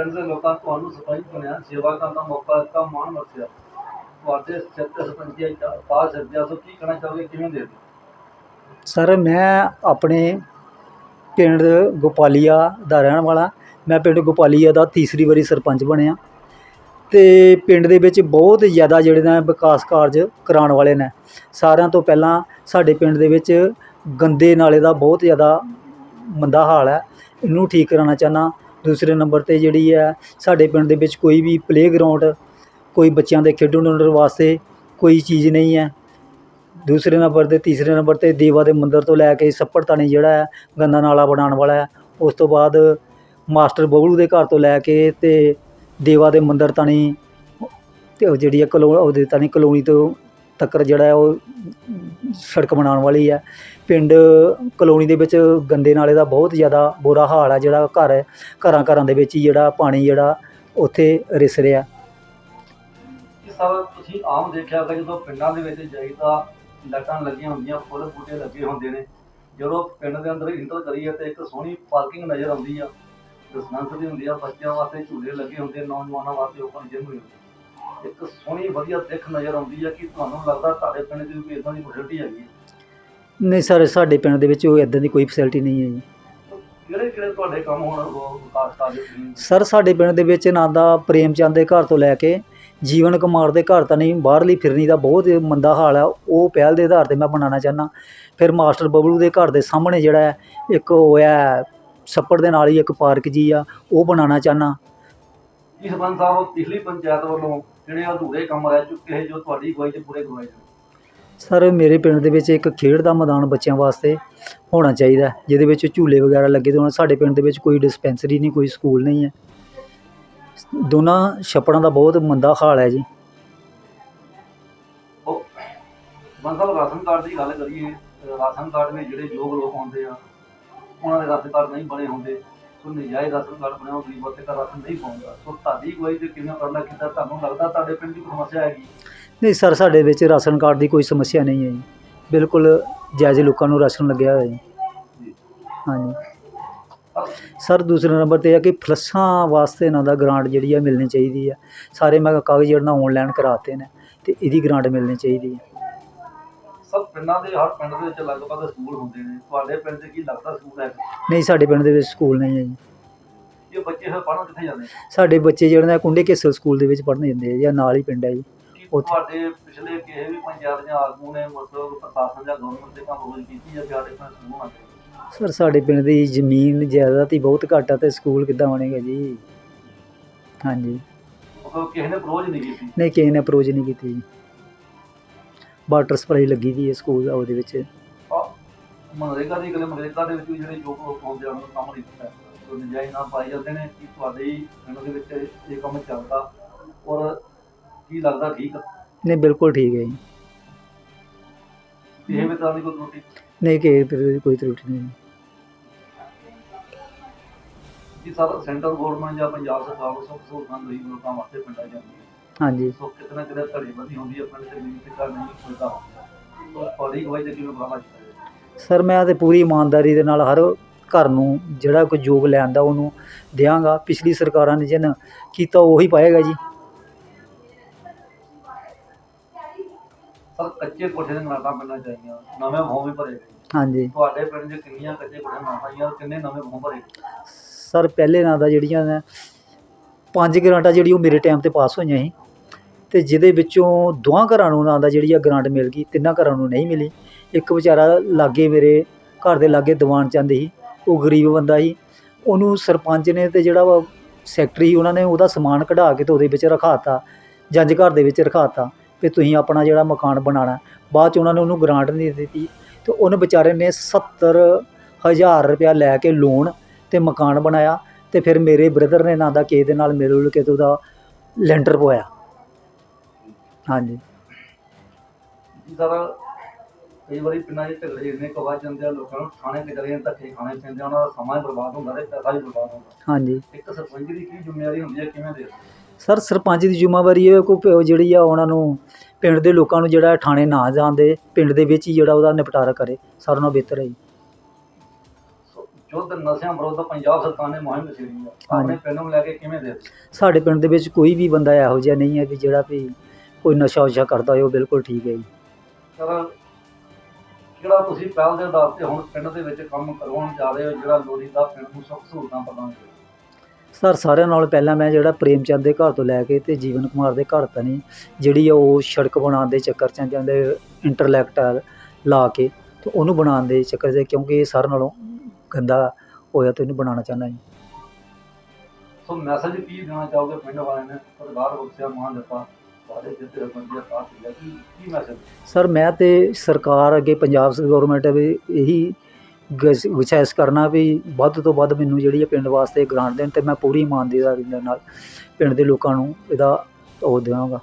ਪਿੰਡ ਦੇ ਲੋਕਾਂ ਤੁਹਾਨੂੰ ਸਰਪੰਚ ਬਣਿਆ, ਸੇਵਾ ਕਰਨ ਦਾ ਮੌਕਾ ਦਿੱਤਾ, ਮਾਣ ਬਖਸ਼ਿਆ ਤੁਹਾਡੇ ਸਿਰ ਤੇ ਸਰਪੰਚੀ ਪਾ ਸਕਿਆ ਸੋ ਕੀ ਕਹਿਣਾ ਚਾਹੋਗੇ, ਕਿਵੇਂ ਦੇ ਸਰ, ਮੈਂ ਆਪਣੇ ਪਿੰਡ ਗੋਪਾਲੀਆ ਦਾ ਰਹਿਣ ਵਾਲਾ। ਮੈਂ ਪਿੰਡ ਗੋਪਾਲੀਆ ਦਾ ਤੀਸਰੀ ਵਾਰੀ ਸਰਪੰਚ ਬਣਿਆ ਤੇ ਪਿੰਡ ਦੇ ਵਿੱਚ ਬਹੁਤ ਜ਼ਿਆਦਾ ਜਿਹੜੇ ਨੇ ਵਿਕਾਸ ਕਾਰਜ ਕਰਾਉਣ ਵਾਲੇ ਨੇ। ਸਾਰਿਆਂ ਤੋਂ ਪਹਿਲਾਂ ਸਾਡੇ ਪਿੰਡ ਦੇ ਵਿੱਚ ਗੰਦੇ ਨਾਲੇ ਦਾ ਬਹੁਤ ਜ਼ਿਆਦਾ ਮੰਦਾ ਹਾਲ ਹੈ। ਇਹਨੂੰ ਠੀਕ ਕਰਾਉਣਾ ਚਾਹੁੰਦਾ। ਦੂਸਰੇ ਨੰਬਰ ਤੇ ਜਿਹੜੀ ਹੈ ਸਾਡੇ ਪਿੰਡ ਦੇ ਵਿੱਚ ਕੋਈ ਵੀ ਪਲੇਅਗਰਾਊਂਡ ਕੋਈ ਬੱਚਿਆਂ ਦੇ ਖੇਡਣ ਵਾਸਤੇ ਕੋਈ ਚੀਜ਼ ਨਹੀਂ ਹੈ। ਦੂਸਰੇ ਨੰਬਰ ਤੇ, ਤੀਸਰੇ ਨੰਬਰ ਤੇ ਦੇਵਾ ਦੇ ਮੰਦਰ ਤੋਂ ਲੈ ਕੇ ਛੱਪੜ ਤਾਣੀ ਜਿਹੜਾ ਹੈ, ਗੰਦਾ ਨਾਲਾ ਬਣਾਉਣ ਵਾਲਾ ਹੈ। ਉਸ ਤੋਂ ਬਾਅਦ ਮਾਸਟਰ ਬਬਲੂ ਦੇ ਘਰ ਤੋਂ ਲੈ ਕੇ ਅਤੇ ਦੇਵਾ ਦੇ ਮੰਦਰ ਤਾਣੀ ਅਤੇ ਜਿਹੜੀ ਹੈ ਕਲੋ, ਉਹਦੇ ਤਾਣੀ ਕਲੋਨੀ ਤੋਂ ਤੱਕਰ ਜਿਹੜਾ ਉਹ ਸੜਕ ਬਣਾਉਣ ਵਾਲੀ ਹੈ। ਪਿੰਡ ਕਲੋਨੀ ਦੇ ਵਿੱਚ ਗੰਦੇ ਨਾਲੇ ਦਾ ਬਹੁਤ ਜ਼ਿਆਦਾ ਬੁਰਾ ਹਾਲ ਹੈ ਜਿਹੜਾ ਘਰ ਹੈ ਘਰਾਂ ਘਰਾਂ ਦੇ ਵਿੱਚ ਹੀ ਜਿਹੜਾ ਪਾਣੀ ਜਿਹੜਾ ਉੱਥੇ ਰਿਸ ਰਿਹਾ। ਸਰ ਤੁਸੀਂ ਆਮ ਦੇਖਿਆ ਕਿ ਜਦੋਂ ਪਿੰਡਾਂ ਦੇ ਵਿੱਚ ਜਾਈਦਾ ਲੱਟਾਂ ਲੱਗੀਆਂ ਹੁੰਦੀਆਂ, ਫੁੱਲ ਬੂਟੇ ਲੱਗੇ ਹੁੰਦੇ ਨੇ। ਜਦੋਂ ਪਿੰਡ ਦੇ ਅੰਦਰ ਇੰਟਰ ਕਰੀਏ ਤੇ ਇੱਕ ਸੋਹਣੀ ਪਾਰਕਿੰਗ ਨਜ਼ਰ ਆਉਂਦੀ ਆ ਦਸਨੰਸ ਦੀ ਹੁੰਦੀ ਆ, ਬੱਚਿਆਂ ਵਾਸਤੇ ਝੂਲੇ ਲੱਗੇ ਹੁੰਦੇ ਨੌਜਵਾਨਾਂ ਵਾਸਤੇ ਓਪਨ ਜਿਮ ਹੋਈ ਇੱਕ ਸੋਹਣੀ ਵਧੀਆ ਦਿੱਖ ਨਜ਼ਰ ਆਉਂਦੀ ਆ ਕਿ ਤੁਹਾਨੂੰ ਲੱਗਦਾ ਤੁਹਾਡੇ ਪਿੰਡ ਦੀ ਵੀ ਇਦਾਂ ਦੀ ਫੈਸਿਲਿਟੀ ਹੈਗੀ ਹੈ ਨਹੀਂ ਸਰ ਸਾਡੇ ਪਿੰਡ ਦੇ ਵਿੱਚ ਉਹ ਇਦਾਂ ਦੀ ਕੋਈ ਫੈਸਿਲਿਟੀ ਨਹੀਂ ਹੈ ਜੀ। ਕਿਹੜੇ ਕਿਹੜੇ ਤੁਹਾਡੇ ਕੰਮ ਹੁਣ ਉਹ ਵਿਕਾਸ ਸਰ ਸਾਡੇ ਪਿੰਡ ਦੇ ਵਿੱਚ ਨਾਂ ਦਾ ਪ੍ਰੇਮ ਚੰਦ ਦੇ ਘਰ ਤੋਂ ਲੈ ਕੇ ਜੀਵਨ ਕੁਮਾਰ ਦੇ ਘਰ ਤਾਂ ਨਹੀਂ ਬਾਹਰਲੀ ਫਿਰਨੀ ਦਾ ਬਹੁਤ ਮੰਦਾ ਹਾਲ ਹੈ ਉਹ ਪਹਿਲ ਦੇ ਆਧਾਰ ਤੇ ਮੈਂ ਬਣਾਉਣਾ ਚਾਹੁੰਦਾ। ਫਿਰ ਮਾਸਟਰ ਬਬਲੂ ਦੇ ਘਰ ਦੇ ਸਾਹਮਣੇ ਜਿਹੜਾ ਹੈ ਇੱਕ ਹੋਇਆ ਛੱਪੜ ਦੇ ਨਾਲ ਹੀ ਇੱਕ ਪਾਰਕ ਜੀ ਆ ਉਹ ਬਣਾਉਣਾ ਚਾਹੁੰਦਾ। ਜੀ ਸਰਪੰਚ ਸਾਹਿਬ ਪਿਛਲੀ ਪੰਚਾਇਤ ਵੱਲੋਂ ਜਿਹੜੇ ਅਧੂਰੇ ਕੰਮ ਰਹਿ ਚੁੱਕੇ ਹੈ ਜੋ ਤੁਹਾਡੀ ਅਗਵਾਈ 'ਚ ਪੂਰੇ ਕਰਵਾਏ ਜਾਣ ਸਰ, ਮੇਰੇ ਪਿੰਡ ਦੇ ਵਿੱਚ ਇੱਕ ਖੇਡ ਦਾ ਮੈਦਾਨ ਬੱਚਿਆਂ ਵਾਸਤੇ ਹੋਣਾ ਚਾਹੀਦਾ ਜਿਹਦੇ ਵਿੱਚ ਝੂਲੇ ਵਗੈਰਾ ਲੱਗੇ ਤੇ ਹੁਣ ਸਾਡੇ ਪਿੰਡ ਦੇ ਵਿੱਚ ਕੋਈ ਡਿਸਪੈਂਸਰੀ ਨਹੀਂ, ਕੋਈ ਸਕੂਲ ਨਹੀਂ ਹੈ। ਦੋਨਾਂ ਛੱਪੜਾਂ ਦਾ ਬਹੁਤ ਮੰਦਾ ਹਾਲ ਹੈ ਜੀ। ਉਹ ਰਾਸ਼ਨ ਕਾਰਡ ਦੀ ਗੱਲ ਕਰੀਏ, ਰਾਸ਼ਨ ਕਾਰਡ ਵਿੱਚ ਜਿਹੜੇ ਯੋਗ ਲੋਕ ਹੁੰਦੇ ਆ, ਉਹਨਾਂ ਦੇ ਰਾਸ਼ਨ ਕਾਰਡ ਨਹੀਂ ਬਣੇ ਹੁੰਦੇ। ਸੋ ਨਜਾਇਜ਼ ਰਾਸ਼ਨ ਕਾਰਡ ਬਣਿਆ ਉਹ ਗਰੀਬ ਬੱਚੇ ਰਾਸ਼ਨ ਨਹੀਂ ਪਾਉਂਦਾ। ਸੋ ਤੁਹਾਡੀ ਅਗਵਾਈ ਤੇ ਕਿਵੇਂ ਉਪਰਾਲਾ ਕੀਤਾ, ਤੁਹਾਨੂੰ ਲੱਗਦਾ ਤੁਹਾਡੇ ਪਿੰਡ ਦੀ ਸਮੱਸਿਆ ਹੈਗੀ? ਨਹੀਂ ਸਰ ਸਾਡੇ ਵਿੱਚ ਰਾਸ਼ਨ ਕਾਰਡ ਦੀ ਕੋਈ ਸਮੱਸਿਆ ਨਹੀਂ ਹੈ ਜੀ। ਬਿਲਕੁਲ ਜਾਇਜ਼ ਲੋਕਾਂ ਨੂੰ ਰਾਸ਼ਨ ਲੱਗਿਆ ਹੋਇਆ ਜੀ। ਹਾਂਜੀ। ਸਰ ਦੂਸਰੇ ਨੰਬਰ ਤੇ ਇਹ ਹੈ ਕਿ ਫਲੱਸ਼ਾਂ ਵਾਸਤੇ ਇਹਨਾਂ ਦਾ ਗ੍ਰਾਂਟ ਜਿਹੜੀ ਹੈ ਮਿਲਣੀ ਚਾਹੀਦੀ ਹੈ ਸਾਰੇ ਮੈਂ ਕਾਗਜ਼ ਜਿਹੜਾ ਨਾ ਆਨਲਾਈਨ ਕਰਾਤੇ ਨੇ ਤੇ ਇਹਦੀ ਗ੍ਰਾਂਟ ਮਿਲਣੀ ਚਾਹੀਦੀ ਹੈ ਸਭ ਪਿੰਡਾਂ ਦੇ ਹਰ ਪਿੰਡ ਦੇ ਵਿੱਚ ਲਗਭਗ ਸਕੂਲ ਹੁੰਦੇ ਨੇ। ਤੁਹਾਡੇ ਪਿੰਡ 'ਚ ਕੀ ਲੱਗਦਾ ਸਕੂਲ ਹੈ? ਨਹੀਂ ਸਾਡੇ ਪਿੰਡ ਦੇ ਵਿੱਚ ਸਕੂਲ ਨਹੀਂ ਹੈ ਜੀ। ਇਹ ਬੱਚੇ ਫਿਰ ਪੜ੍ਹਨ ਕਿੱਥੇ ਜਾਂਦੇ ਸਾਡੇ ਬੱਚੇ ਜਿਹੜੇ ਨੇ ਕੁੰਡੇ ਕੇਸਲ ਸਕੂਲ ਦੇ ਵਿੱਚ ਪੜ੍ਹਨ ਜਾਂਦੇ ਆ ਜਾਂ ਨਾਲ ਹੀ ਪਿੰਡ ਹੈ ਜੀ। ਉੱਥੇ- ਤੁਹਾਡੇ ਪਿਛਲੇ ਕਿਸੇ ਵੀ ਪੰਚਾਇਤ ਜਾਂ ਆਗੂ ਨੇ ਮਤਲਬ ਪ੍ਰਸ਼ਾਸਨ ਜਾਂ ਗਵਰਨਮੈਂਟ ਦੇ ਕੰਮ ਰੋਜ਼ ਕੀਤੀ ਕਿ ਸਾਡੇ ਸਕੂਲ ਹੋਣਾ ਚਾਹੀਦਾ ਸਰ ਸਾਡੇ ਪਿੰਡ ਦੀ ਜ਼ਮੀਨ ਜਾਇਦਾਦ ਹੀ ਬਹੁਤ ਘੱਟ ਆ ਤੇ ਸਕੂਲ ਕਿੱਦਾਂ ਬਣੇਗਾ ਜੀ? ਹਾਂਜੀ। ਮਤਲਬ ਕਿਸੇ ਨੇ ਅਪਰੋਚ ਨਹੀਂ ਕੀਤੀ? ਨਹੀਂ ਕਿਸੇ ਨੇ ਅਪਰੋਚ ਨਹੀਂ ਕੀਤੀ ਜੀ। ਵਾਟਰ ਸਪਲਾਈ ਲੱਗੀ ਦੀ ਹੈ ਸਕੂਲ ਦਾ ਉਹਦੇ ਵਿੱਚ। ਮਨਰੇਗਾ ਦੀ ਗੱਲ ਮਨਰੇਗਾ ਦੇ ਵਿੱਚ ਵੀ ਜਿਹੜੇ ਯੋਗ ਲੋਕ ਹੁੰਦੇ ਆ ਉਹਨਾਂ ਨੂੰ ਕੰਮ ਨਹੀਂ ਦਿੱਤਾ ਨਜਾਇਜ਼ ਨਾਲ ਪਾਈ ਜਾਂਦੇ ਨੇ ਕਿ ਤੁਹਾਡੇ ਹੀ ਪਿੰਡ ਦੇ ਵਿੱਚ ਇਹ ਕੰਮ ਚੱਲਦਾ। ਔਰ ਕੀ ਲੱਗਦਾ ਠੀਕ ਆ? ਨਹੀਂ ਬਿਲਕੁਲ ਠੀਕ ਹੈ ਜੀ। ਕਿਸੇ ਵੀ ਤਰ੍ਹਾਂ ਦੀ ਕੋਈ ਤਰੁੱਟੀ? ਨਹੀਂ ਦੀ ਕੋਈ ਤਰੁੱਟੀ ਨਹੀਂ। ਜੀ ਸਰ ਸੈਂਟਰ ਗਵਰਨਮੈਂਟ ਜਾਂ ਪੰਜਾਬ ਸਰਕਾਰ ਵੱਲੋਂ ਸਭ ਸਹੂਲਤਾਂ ਗਰੀਬ ਲੋਕਾਂ ਵਾਸਤੇ ਪਿੰਡਾਂ ਜਾਂਦੀਆਂ ਹਾਂਜੀ। ਸੋ ਕਿਤੇ ਨਾ ਕਿਤੇ ਧੜੀ ਬੰਦੀ ਹੁੰਦੀ ਹੈ ਪਿੰਡ ਦੇ ਵਿੱਚ ਫਿਕਰ ਨਹੀਂ ਹੁੰਦਾ। ਸੋ ਤੁਹਾਡੀ ਅਗਵਾਈ ਤੇ ਕਿਵੇਂ ਚਾਹੀਦਾ ਸਰ ਮੈਂ ਤੇ ਪੂਰੀ ਇਮਾਨਦਾਰੀ ਦੇ ਨਾਲ ਹਰ ਘਰ ਨੂੰ ਜਿਹੜਾ ਕੋਈ ਜੋਗ ਲੈਣ ਦਾ ਉਹਨੂੰ ਦਿਆਂਗਾ। ਪਿਛਲੀ ਸਰਕਾਰਾਂ ਨੇ ਜਿਨ ਕੀਤਾ ਉਹੀ ਪਾਏਗਾ ਜੀ। ਸਰ ਕੱਚੇ ਕੋਠੇ ਦੇ ਨਾਟਾਂ ਮਿਲਣਾ ਚਾਹੀਦੀਆਂ ਨਵੇਂ ਭੌਂ ਵੀ ਭਰੇ ਗਏ। ਹਾਂਜੀ। ਤੁਹਾਡੇ ਪਿੰਡ 'ਚ ਕਿੰਨੀਆਂ ਕੱਚੇ ਕੋਠੇ ਨਾ ਪਾਈਆਂ ਕਿੰਨੇ ਨਵੇਂ ਭੌਂ ਭਰੇ ਗਏ? ਸਰ ਪਹਿਲੇ ਨਾਂ ਦਾ ਜਿਹੜੀਆਂ ਨੇ ਪੰਜ ਗ੍ਰਾਂਟਾਂ ਜਿਹੜੀ ਉਹ ਮੇਰੇ ਟਾਈਮ ਤੇ ਪਾਸ ਹੋਈਆਂ ਸੀ। ਤੇ ਜਿਹਦੇ ਵਿੱਚੋਂ ਦੋਹਾਂ ਘਰਾਂ ਨੂੰ ਨਾਂ ਦਾ ਜਿਹੜੀ ਆ ਗ੍ਰਾਂਟ ਮਿਲ ਗਈ ਤਿੰਨਾਂ ਘਰਾਂ ਨੂੰ ਨਹੀਂ ਮਿਲੀ। ਇੱਕ ਵਿਚਾਰਾ ਲਾਗੇ ਮੇਰੇ ਘਰ ਦੇ ਲਾਗੇ ਦੀਵਾਨ ਚੰਦ ਸੀ ਉਹ ਗਰੀਬ ਬੰਦਾ ਸੀ। ਉਹਨੂੰ ਸਰਪੰਚ ਨੇ ਤੇ ਜਿਹੜਾ ਵਾ ਸੈਕਟਰੀ ਉਹਨਾਂ ਨੇ ਉਹਦਾ ਸਮਾਨ ਕਢਾ ਕੇ ਤੇ ਉਹਦੇ ਵਿੱਚ ਰਖਾਤਾ ਜੰਜ ਘਰ ਦੇ ਵਿੱਚ ਰਖਾਤਾ ਵੀ ਤੁਸੀਂ ਆਪਣਾ ਜਿਹੜਾ ਮਕਾਨ ਬਣਾਉਣਾ ਬਾਅਦ ਚ ਉਹਨਾਂ ਨੇ ਉਹਨੂੰ ਗ੍ਰਾਂਟ ਨਹੀਂ ਦਿੱਤੀ। ਤੇ ਉਹਨੇ ਵਿਚਾਰੇ ਨੇ 70 ਹਜ਼ਾਰ ਰੁਪਇਆ ਲੈ ਕੇ ਲੋਨ ਤੇ ਮਕਾਨ ਬਣਾਇਆ ਤੇ ਫਿਰ ਮੇਰੇ ਬ੍ਰਦਰ ਨੇ ਨਾਂ ਦਾ ਕਿਸੇ ਦੇ ਨਾਲ ਮਿਲ ਉਲ ਕੇ ਤੇ ਉਹਦਾ ਲੈਂਟਰ ਪਵਾਇਆ। ਹਾਂਜੀ। ਸਰ ਕਈ ਵਾਰੀ ਪਿੰਡਾਂ 'ਚ ਝਗੜੇ ਇੰਨੇ ਕੁ ਵੱਧ ਜਾਂਦੇ ਆ ਲੋਕਾਂ ਨੂੰ ਥਾਣੇ ਕਚਹਿਰੀਆਂ ਧੱਕੇ ਖਾਣੇ ਪੈਂਦੇ ਆ ਉਹਨਾਂ ਦਾ ਸਮਾਂ ਹੀ ਬਰਬਾਦ ਹੁੰਦਾ ਤੇ ਪੈਸਾ ਵੀ ਬਰਬਾਦ ਹੁੰਦਾ। ਹਾਂਜੀ। ਇੱਕ ਸਰਪੰਚ ਦੀ ਕੀ ਜ਼ਿੰਮੇਵਾਰੀ ਹੁੰਦੀ ਹੈ ਕਿਵੇਂ ਦੇ? ਸਰ ਸਰਪੰਚ ਦੀ ਜ਼ਿੰਮੇਵਾਰੀ ਇਹ ਕੋ ਜਿਹੜੀ ਆ ਉਹਨਾਂ ਨੂੰ ਪਿੰਡ ਦੇ ਲੋਕਾਂ ਨੂੰ ਜਿਹੜਾ ਥਾਣੇ ਨਾ ਜਾਂਦੇ ਪਿੰਡ ਦੇ ਵਿੱਚ ਹੀ ਜਿਹੜਾ ਉਹਦਾ ਨਿਪਟਾਰਾ ਕਰੇ। ਸਾਰਿਆਂ ਨਾਲੋਂ ਬਿਹਤਰ ਹੈ ਜੀ। ਸੋ ਯੁੱਧ ਨਸ਼ਿਆਂ ਵਿਰੁੱਧ ਪੰਜਾਬ ਸਰਕਾਰ ਨੇ ਮੁਹਿੰਮ ਛੇੜੀ ਆ। ਆਪਣੇ ਪਿੰਡ ਨੂੰ ਲੈ ਕੇ ਕਿਵੇਂ ਦੇ ਸਾਡੇ ਪਿੰਡ ਦੇ ਵਿੱਚ ਕੋਈ ਵੀ ਬੰਦਾ ਇਹੋ ਜਿਹਾ ਨਹੀਂ ਹੈ ਵੀ ਜਿਹੜਾ ਵੀ ਕੋਈ ਨਸ਼ਾ ਉਸ਼ਾ ਕਰਦਾ ਹੋਏ ਉਹ ਬਿਲਕੁਲ ਠੀਕ ਹੈ ਜੀ। ਸਰ ਜਿਹੜਾ ਤੁਸੀਂ ਪਹਿਲ ਦੇ ਆਧਾਰ ਤੇ ਹੁਣ ਪਿੰਡ ਦੇ ਵਿੱਚ ਕੰਮ ਕਰਵਾਉਣ ਜਾ ਰਹੇ ਹੋ ਜਿਹੜਾ ਲੋੜੀਂਦਾ ਪਿੰਡ ਨੂੰ ਸੁੱਖ ਸਹੂਲਤਾਂ ਪ੍ਰਦਾਨ ਕਰੇ। ਸਰ ਸਾਰਿਆਂ ਨਾਲੋਂ ਪਹਿਲਾਂ ਮੈਂ ਜਿਹੜਾ ਪ੍ਰੇਮ ਚੰਦ ਦੇ ਘਰ ਤੋਂ ਲੈ ਕੇ ਤੇ ਜੀਵਨ ਕੁਮਾਰ ਦੇ ਘਰ ਤਣੀ ਜਿਹੜੀ ਆ ਉਹ ਸੜਕ ਬਣਾਉਣ ਦੇ ਚੱਕਰ 'ਚ ਜਾਂਦੇ ਇੰਟਰਲੈਕਟ ਲਾ ਕੇ ਤੇ ਉਹਨੂੰ ਬਣਾਉਣ ਦੇ ਚੱਕਰ 'ਚ ਕਿਉਂਕਿ ਇਹ ਸਾਰਿਆਂ ਨਾਲੋਂ ਗੰਦਾ ਹੋਇਆ ਤੇ ਇਹਨੂੰ ਬਣਾਉਣਾ ਚਾਹੁੰਦਾ ਜੀ। ਸੋ ਮੈਸੇਜ ਕੀ ਦੇਣਾ ਚਾਹੋਗੇ ਪਿੰਡ ਵਾਲਿਆਂ ਨੇ? ਸਰਦਾਰ ਬਖਸ਼ਿਆ ਮਾਨ ਦਿੱਤਾ ਸਰ ਮੈਂ ਤੇ ਸਰਕਾਰ ਅੱਗੇ ਪੰਜਾਬ ਗਵਰਨਮੈਂਟ ਵੀ ਇਹੀ ਗੁਜ਼- ਗੁਜ਼ਾਰਿਸ਼ ਕਰਨਾ ਵੀ ਵੱਧ ਤੋਂ ਵੱਧ ਮੈਨੂੰ ਜਿਹੜੀ ਹੈ ਪਿੰਡ ਵਾਸਤੇ ਗ੍ਰਾਂਟ ਦੇਣ ਅਤੇ ਮੈਂ ਪੂਰੀ ਇਮਾਨਦਾਰੀ ਦੇ ਨਾਲ ਪਿੰਡ ਦੇ ਲੋਕਾਂ ਨੂੰ ਇਹਦਾ ਉਹ ਦੇਵਾਂਗਾ।